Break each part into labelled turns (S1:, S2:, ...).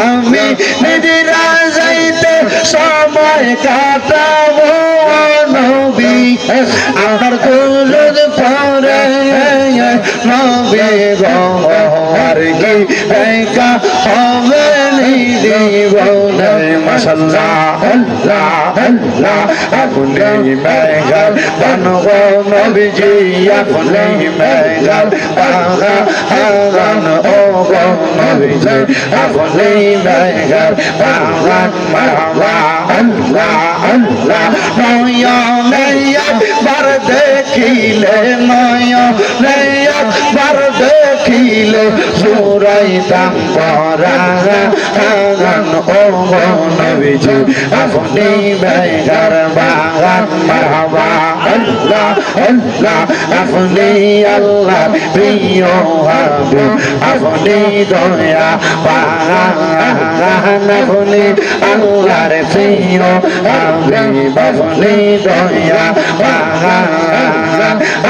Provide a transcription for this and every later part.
S1: আমি নিজেরা যাইতে সময় কাটাবো, নবী। আমার কুলুদ পরে, নবী গো আর কি হবে নিদিব মাসাল্লাহ আল্লাহ আল্লাহ। আগুনে মেঘাল, বান গো নবীজি আগুনে মেঘাল বাহা হাগান ও গো নবীজি আগুনে মেঘাল বাহান মাহবা আল্লাহ আল্লাহ নয়া নয়া দেখিলে নয়া রে একবার দেখিলে জোরাইতাম পরা গান ও নবীজি আপনি বেগার বাগান বাবা। আপনি আল্লাহ প্রিয় হাবি আপনি দয়া পাগান আপনি আল্লাহর প্রিয় হাবি আপনি দয়া পাগান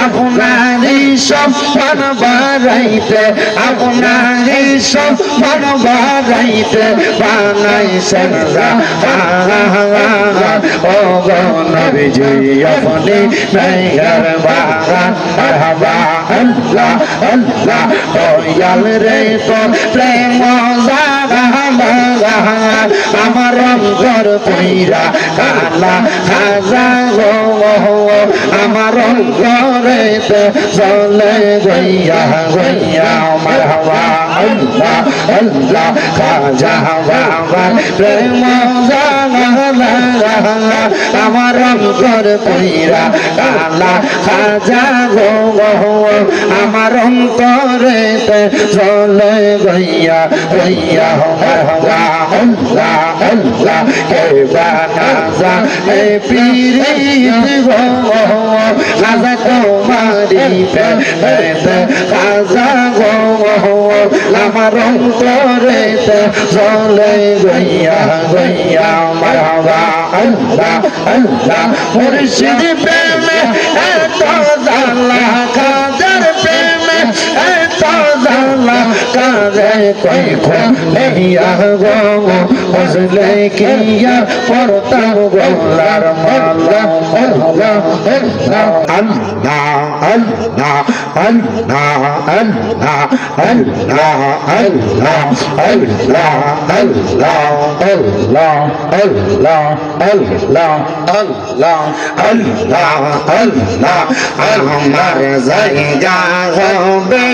S1: আপনারই সম্মান বাড়াইতে আপনারই সম্মান বাড়াইতে বানাইছেন ও গো নবীজি আপনি মেঘের আমার অন্তর পইরা কালা খাজা গো আমার অন্তরে চলে গইয়া গইয়া আমার হওয়া আল্লাহ আল্লাহ খাজা বাবা প্রেম জানা আমার অন্তর পইরা কালা খাজা গো আমার অন্তরে চলে গইয়া গইয়া মারহাবা আল্লাহ আল্লাহ কে বানাজা হে পীরিত গো খাজা তোমারি পেতে খাজা গো আমার অন্তরে চলে গইয়া গইয়া মারহাবা আল্লাহ আল্লাহ মুর্শিদ প্রেমে জাল্লাহ কাদের প্রেমে এত জাল্লাহ কাদের কই খুলিয়া গো বুঝলে কিয়া পড়তাম গোলার মালা আমার জায়গা হবে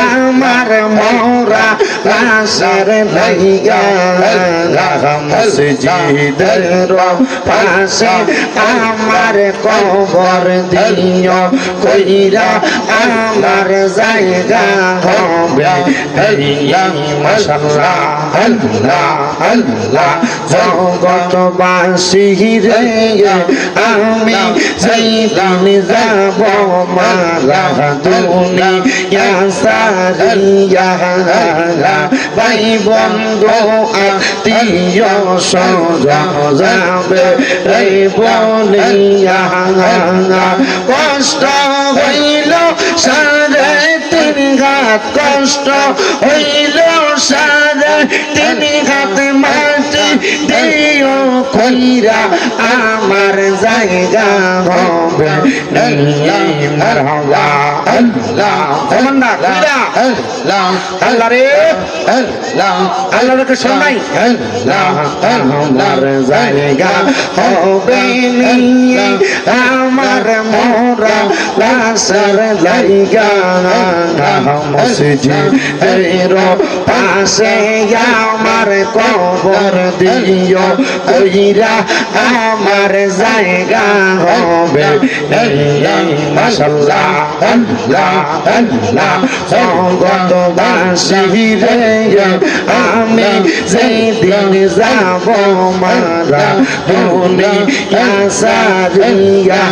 S1: আমার মোরা লাশের লাইগা মসজিদের পাশে আমার কবর দিও কইরা আমার জায়গা হবে মাশাল্লাহ আল্লাহ রে যাব মারা দুনিয়া সারিয়া ভাই বন্ধু আত্মীয় স্বজন যাবে এই বলিয়া কষ্ট হইল সারে তিন ঘাত কষ্ট হইল সারে তিন ঘাত মাটি দিও কইরা আমার জায়গা হবে। মারহাবা আল্লাহ কমান্ডা কইরা আল্লাহ আল্লাহ রে। আল্লাহ আল্লাহ রে শোনাই আল্লাহ আমার জায়গা হবে আমার মোরা লাসার রাহম সিজে তেরো পাশে আমার কবর দিও, কইরা আমার জায়গা হবে। মাশাল্লাহ, আল্লাহ আল্লাহ, জগৎবাসী রে, আমি যেদিন যাব মারা দুনিয়া সারিয়া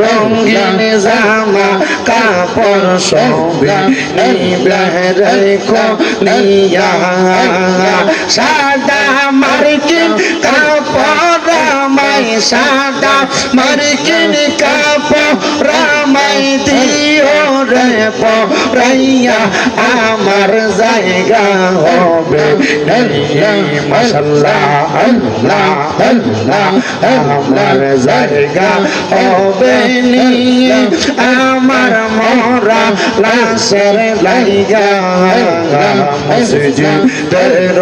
S1: রঙিন জামা কাপড় সবে রেখো নিয়া সাদা মার্কিন কাপড় মাই সাদা মার্কিন কাপড় আমায় দিও রে পরাইয়া আমার জায়গা হবে মশাল্লাহ আল্লাহ আল্লাহ আমার জায়গা হবে নিয়ে লাশের লাইগা মসজিদের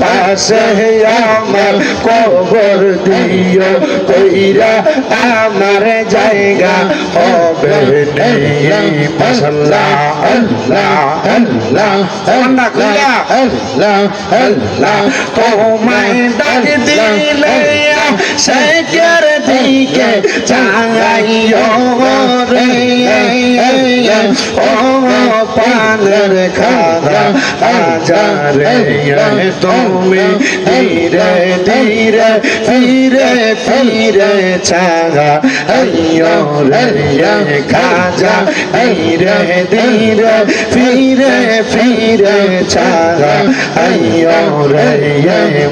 S1: পাশে আমার কবর দিও, কইরা আমার জায়গা হবে নেই। আল্লাহ আল্লাহ আল্লাহ কইরা আল্লাহ আল্লাহ। তোমায় ডাক দিলে শেখের দিকে চাঙাইও রে। ও পানের খাদা আজারে তুমি ধীরে ধীরে, ফিরে ফিরে চাগা আইও রে খাজা, ধীরে ধীরে, ফিরে ফিরে চাগা আইও রে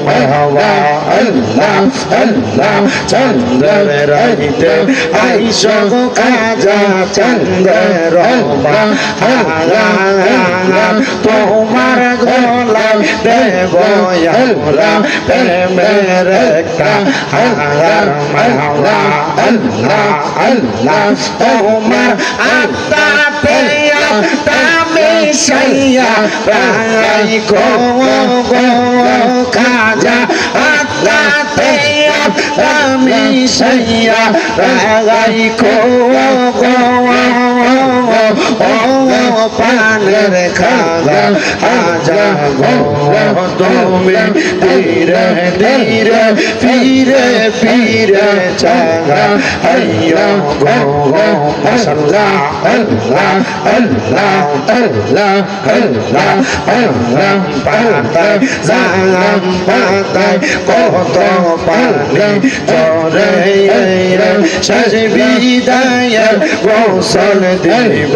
S1: মাহওয়া আল্লাহ আল্লাহ চন্দ্র রহিতে আইসো খাজা চন্দ্র রবা তোমার গোলাম দেব আমরা প্রেমের একটা হার মাওলা আল্লাহ আল্লাহ তোমার আত্মাতে তামে সাইয়া রাই গো খাজা আত্মাতে আমি সাইয়া রাই গো গো ও পানের খাগা আজা গো তুমি ধীরে ধীরে ফিরে ফিরে চাগা আইয়ো গো গো মশাল্লাহ আল্লাহ আল্লাহ আল্লাহ আল্লাহ আল্লাহ পাতায় জাম পাতায় কত পানি চরে শেষ বিদায় গোসল দিব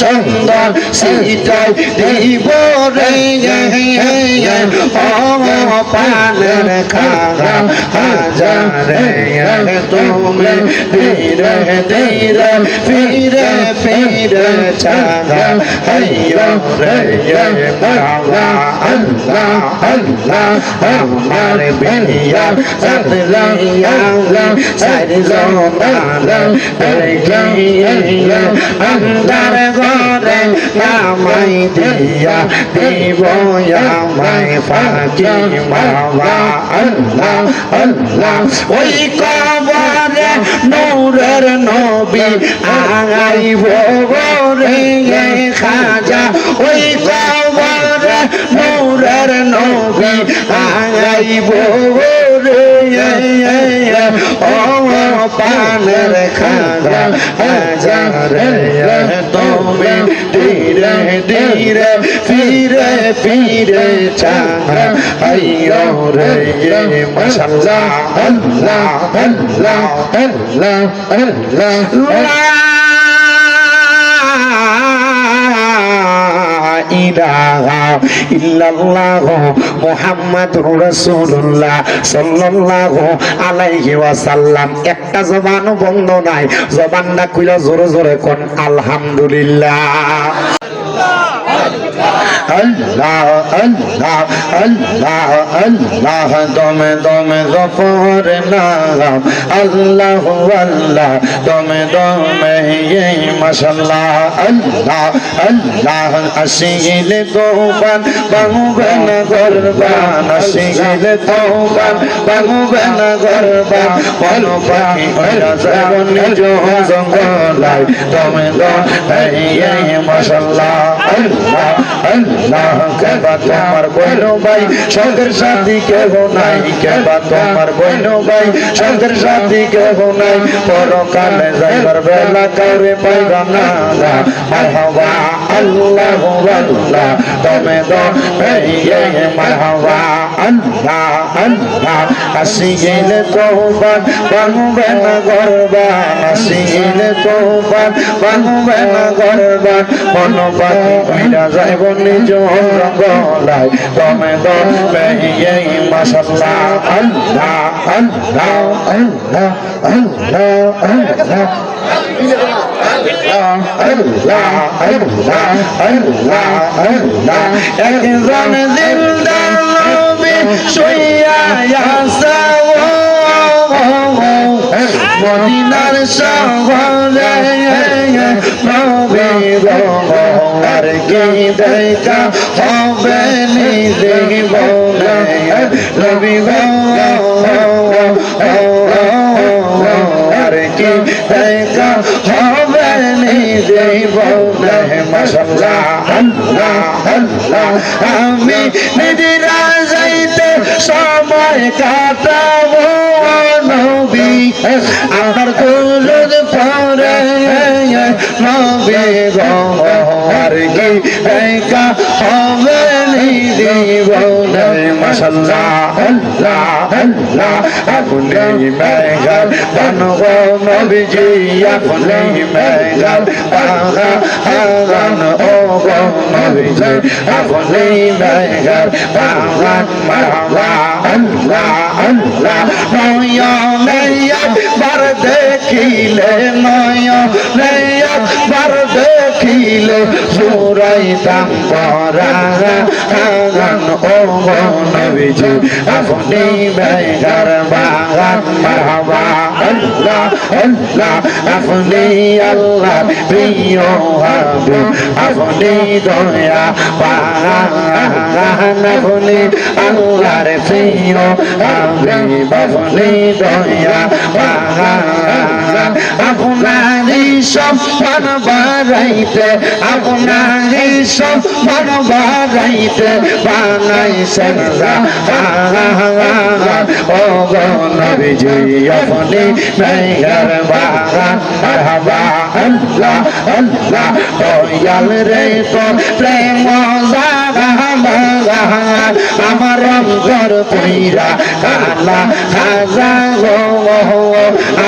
S1: চন্দন সিটাই দিব পানের খাগা হাজারে তুমি ধীরে ধীরে, ফিরে ফিরে চাগা। আইয়ো রে মাওলা আল্লাহ আল্লাহ, আমার বিয়া। সাদলাইয়া সারি জমানা পেগিয়া আন্দার ঘরে নামাই দিয়া দিব আমায় ফাঁকি মাওলা আল্লাহ আল্লাহ ওই কবরে নূরের নবী আগাইব রে খাজা ওই কবরে নূরের নবী আগাইব রে ও পানের খাজা হাজারে তুমি ধীরে ধীরে ফিরে ফিরে চাঙ্গা আইয়ো রে মশাল্লাহ আল্লাহ আল্লাহ আল্লাহ আল্লাহ ইলাহা ইল্লাল্লাহ মুহাম্মাদুর রাসূলুল্লাহ সাল্লাল্লাহু আলাইহি ওয়াসাল্লাম। একটা জবানও বন্ধ নাই। জবানটা কইলা জোরে জোরে কোন, আলহামদুলিল্লাহ। আল্লাহ আল্লাহ আল্লাহ আল্লাহ, দমে দমে গফর নাম। আল্লাহ আল্লাহ, দমে দমে ইয়ে মাশাল্লাহ। আল্লাহ আল্লাহ, আসিলে তোবান বাহুবে না গরবান, আসিলে তোবান বাহুবে না গরবান। বলো পাখি ওরা যাব নিজ জঙ্গলায়, দমে দমে ইয়ে মাশাল্লাহ। আল্লাহ আল্লাহ, কেবা তোমার বইনো ভাই, সঙ্গের সাথী কেহ নাই, কেবা তোমার বইনো ভাই, সঙ্গের সাথী কেহ নাই, পরকালে যাইবার বেলা কাউরে পাইবা না মারহাবা, আল্লাহ আল্লাহ তমে দো ইয়ে মারহাবা। আল্লাহ আল্লাহ আসিলে তোবান বানবে না গরবান আসিলে তোবান বানবে না গরবান মন পাখি কইরা যাইব নিজ গলায় দমে দমে এই মাশাল্লাহ আল্লাহ আল্লাহ আল্লাহ আল্লাহ আল্লাহ একজন জিন্দা গো আর কি দেখা হবে নিজে বলে। গো আর কি দেখা হবে নিজে বলে। আল্লাহ। আমি নিজেরা যাইতে সময় কাটাবো। নবী আমার কুলুদ পরে নবী গো আর কি দেখা হবে? নিজে বলে মশাল্লাহ আল্লাহ আল্লাহ আপনি মেঘাল বানব নবীজি আপনি মেঘাল বাগা হাগান ও গো নবীজি আপনি মেঘাল বাগান মারহাবা আল্লাহ আল্লাহ নয়নে একবার দেখিলে নয়নে একবার দেখিলে জুরাইতাম পরাগান ও নবীজি আপনি বেগার বাগান মারহাবা আল্লাহ আল্লাহ আপনি আল্লাহ প্রিয় হবে আপনি দয়া পাহান আপনি আল্লাহর প্রিয় হবে আপনি দয়া পাহান আপনারই সম্মান বাড়াইতে আপনারই সম্মান বাড়াইতে বানাইছেন ও গো নবীজি, আপনি বাগান মারহাবা, আল্লাহ আল্লাহ, দয়াল রে তো প্রেম আমার অন্তর পইরা কালা খাজা, গো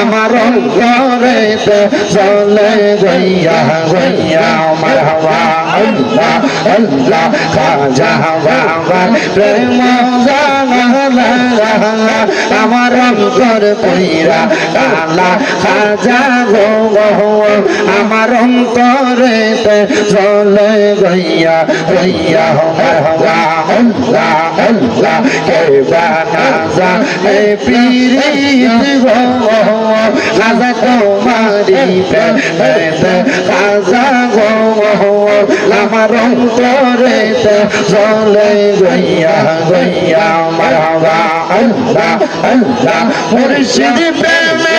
S1: আমার অন্তরে চলে গইয়া গইয়া মারহাবা আল্লাহ আল্লাহ, খাজা বাবা প্রেম আমার অন্তর পইরা কালা খাজা, গো আমার অন্তরে চলে গইয়া গইয়া মারহাবা আল্লাহ আল্লাহ কে বানাজা হে পীরিত গো খাজা তোমারি পেতে খাজা গো আমার অন্তরে চলে গইয়া গইয়া মারহাবা আল্লাহ আল্লাহ মুর্শিদ প্রেমে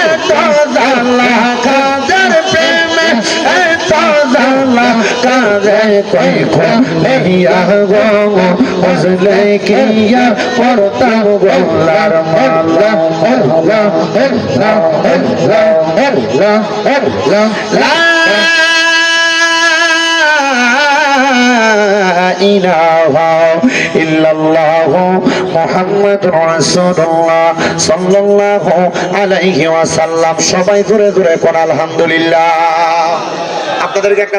S1: এত জালা এত জালা কাজে কই খো নেহিয়া গো বুঝলে কিয়া পড়তাম গোলার মালা আল্লাহ আল্লাহ আল্লাহ আল্লাহ আল্লাহ লা ইলাহা ইল্লাল্লাহ মুহাম্মাদুর রাসূলুল্লাহ সবাই জোরে জোরে কোন আলহামদুলিল্লাহ। আপনাদেরকে একটা